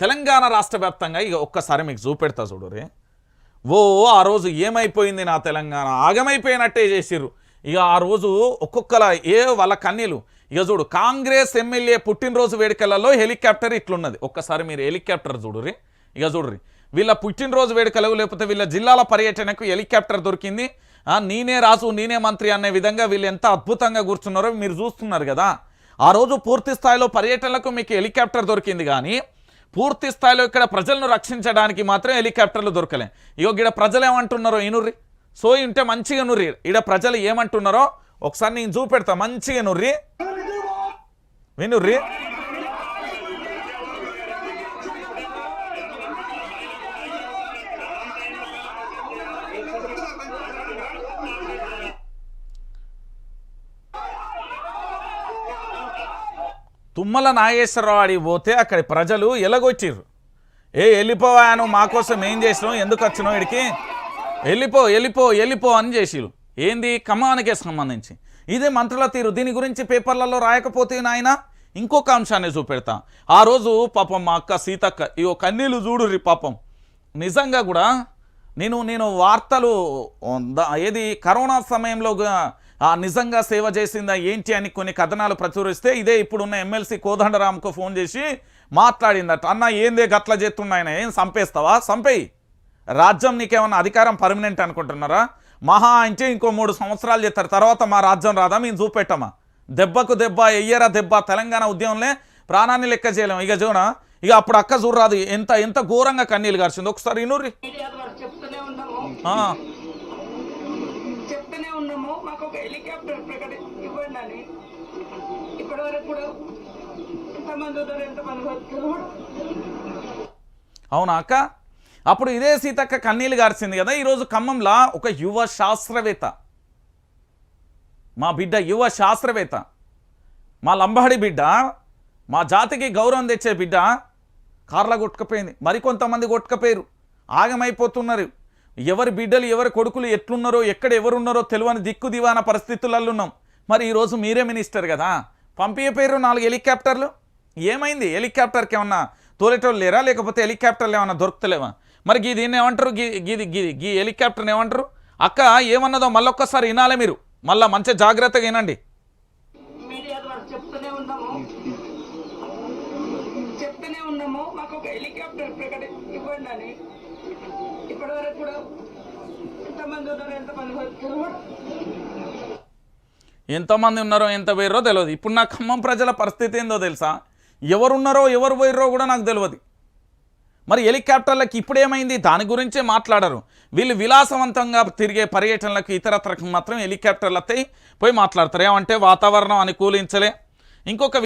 తెలంగాణ రాష్ట్ర వ్యాప్తంగా ఇక ఒక్కసారి మీకు చూపెడతా చూడురే ఓ ఆ రోజు ఏమైపోయింది నా తెలంగాణ? ఆగమైపోయినట్టే చేసిర్రు. ఇక ఆ రోజు ఒక్కొక్కల ఏ వాళ్ళ కన్నీలు ఇక చూడు కాంగ్రెస్ ఎమ్మెల్యే పుట్టినరోజు వేడుకలలో హెలికాప్టర్ ఇట్లున్నది. ఒక్కసారి మీరు హెలికాప్టర్ చూడురి ఇక చూడురి వీళ్ళ పుట్టినరోజు వేడుకలు లేకపోతే వీళ్ళ జిల్లాల పర్యటనకు హెలికాప్టర్ దొరికింది. నేనే రాజు నేనే మంత్రి అనే విధంగా వీళ్ళు ఎంత అద్భుతంగా కూర్చున్నారో మీరు చూస్తున్నారు కదా. ఆ రోజు పూర్తి స్థాయిలో పర్యటనలకు మీకు హెలికాప్టర్ దొరికింది కానీ పూర్తి స్థాయిలో ఇక్కడ ప్రజలను రక్షించడానికి మాత్రం హెలికాప్టర్లు దొరకలే. ఇగో ఇక్కడ ప్రజలు ఏమంటున్నారో ఈనుర్రి సో ఉంటే మంచిగా నుర్రి. ఈడ ప్రజలు ఏమంటున్నారో ఒకసారి నేను చూపెడతా. మంచిగా నుర్రి. వినుర్రి. తుమ్మల నాగేశ్వరరావు ఆడికి పోతే అక్కడి ప్రజలు ఎలగొచ్చిర్రు ఏ వెళ్ళిపోవాను మాకోసం ఏం చేసినావు ఎందుకు వచ్చినావు ఇడికి? వెళ్ళిపో వెళ్ళిపో వెళ్ళిపో అని చేసిరు ఏంది కమానికే సంబంధించి? ఇదే మంత్రుల తీరు. దీని గురించి పేపర్లలో రాయకపోతే నాయన ఇంకొక అంశాన్ని చూపెడతా. ఆ రోజు పాపం మా అక్క సీతక్క ఇవో కన్నీళ్ళు చూడుర్రి పాపం. నిజంగా కూడా నేను నేను వార్తలు ఏది కరోనా సమయంలో నిజంగా సేవ చేసిందా ఏంటి అని కొన్ని కథనాలు ప్రచురిస్తే ఇదే ఇప్పుడున్న ఎమ్మెల్సీ కోదండరామ్కు ఫోన్ చేసి మాట్లాడిందట. అన్న ఏందే గట్ల చేస్తున్నాయన? ఏం చంపేస్తావా చంపేయి రాజ్యం నీకేమన్నా అధికారం పర్మనెంట్ అనుకుంటున్నారా? మహా అంటే ఇంకో మూడు సంవత్సరాలు చేస్తారు. తర్వాత మా రాజ్యం రాదా? మేము చూపెట్టమా? దెబ్బకు దెబ్బ ఎయ్యరా దెబ్బ తెలంగాణ ఉద్యమంలో ప్రాణాన్ని లెక్క చేయలేము ఇక చూడ ఇక అప్పుడు అక్క చూడరాదు. ఎంత ఎంత ఘోరంగా కన్నీళ్ళు గార్చింది. ఒకసారి ద్వారా చెప్తూనే ఉన్నాము. మాకు ఒక హెలికాప్టర్ ప్రకటి ఇవ్వండి అని. ఇప్పటి వరకు కూడా ఎంతమంది ఉన్నారు ఎంతమంది బతుకులు అవునా అక్క? అప్పుడు ఇదే సీతక్క కన్నీలు గార్చింది కదా ఈరోజు ఖమ్మంలో ఒక యువ శాస్త్రవేత్త. మా బిడ్డ యువ శాస్త్రవేత్త. మా లంబాడి బిడ్డ మా జాతికి గౌరవం తెచ్చే బిడ్డ కార్ల కొట్టుకపోయింది. మరికొంతమంది కొట్టుకపోయారు. ఆగమైపోతున్నారు. ఎవరి బిడ్డలు ఎవరి కొడుకులు ఎట్లున్నారో ఎక్కడ ఎవరున్నారో తెలియని దిక్కు దివాన పరిస్థితులలో ఉన్నాం మరి ఈరోజు మీరే మినిస్టర్ కదా? పంపించపోయారు నాలుగు హెలికాప్టర్లు? ఏమైంది? హెలికాప్టర్కి ఏమన్నా తోలేటోళ్ళు లేరా? లేకపోతే హెలికాప్టర్లు ఏమన్నా దొరుకుతలేవా? మరి గీ దీన్ని ఏమంటారు? గీ గీది గీ గీ హెలికాప్టర్ని ఏమంటారు? అక్క ఏమన్నదో మళ్ళొక్కసారి వినాలే మీరు. మళ్ళీ మంచి జాగ్రత్తగా వినండి. చెప్తూనే ఉన్నాము. మాకు ఒక హెలికాప్టర్ ఇవ్వండి అని. కూడా ఎంతమంది ఉన్నారు ఎంతమంది బతుకులు కూడా ఎంతమంది ఉన్నారో ఎంత పోయిర్రో తెలియదు ఇప్పుడు నా ఖమ్మం ప్రజల పరిస్థితి ఏందో తెలుసా? ఎవరున్నారో ఎవరు పోయిర్రో కూడా నాకు తెలియదు మరి హెలికాప్టర్లకు ఇప్పుడు ఏమైంది దాని గురించే మాట్లాడరు. వీళ్ళు విలాసవంతంగా తిరిగే పర్యటనలకు ఇతరత్రకు మాత్రం హెలికాప్టర్లతో పోయి మాట్లాడతారు. ఏమంటే వాతావరణం అనుకూలించలే. ఇంకొక